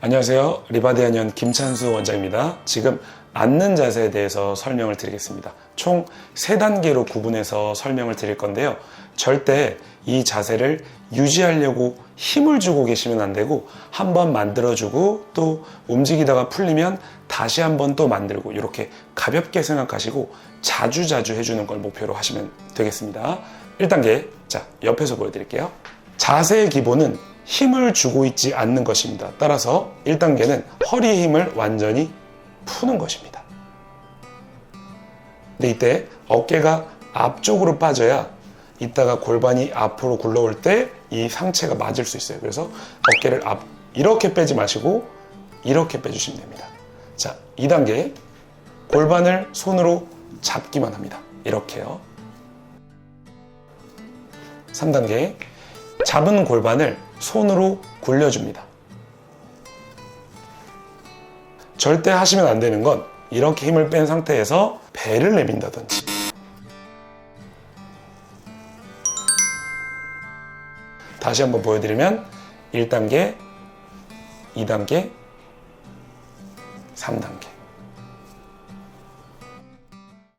안녕하세요. 리바디아니언 김찬수 원장입니다. 지금 앉는 자세에 대해서 설명을 드리겠습니다. 총 세단계로 구분해서 설명을 드릴 건데요. 절대 이 자세를 유지하려고 힘을 주고 계시면 안 되고 한번 만들어주고 또 움직이다가 풀리면 다시 한번 또 만들고 이렇게 가볍게 생각하시고 자주자주 해주는 걸 목표로 하시면 되겠습니다. 1단계, 자, 옆에서 보여드릴게요. 자세의 기본은 힘을 주고 있지 않는 것입니다. 따라서 1단계는 허리의 힘을 완전히 푸는 것입니다. 근데 이때 어깨가 앞쪽으로 빠져야 이따가 골반이 앞으로 굴러올 때 이 상체가 맞을 수 있어요. 그래서 어깨를 앞 이렇게 빼지 마시고 이렇게 빼주시면 됩니다. 자, 2단계 골반을 손으로 잡기만 합니다. 이렇게요. 3단계 잡은 골반을 손으로 굴려줍니다. 절대 하시면 안 되는 건 이렇게 힘을 뺀 상태에서 배를 내민다든지 다시 한번 보여드리면 1단계, 2단계, 3단계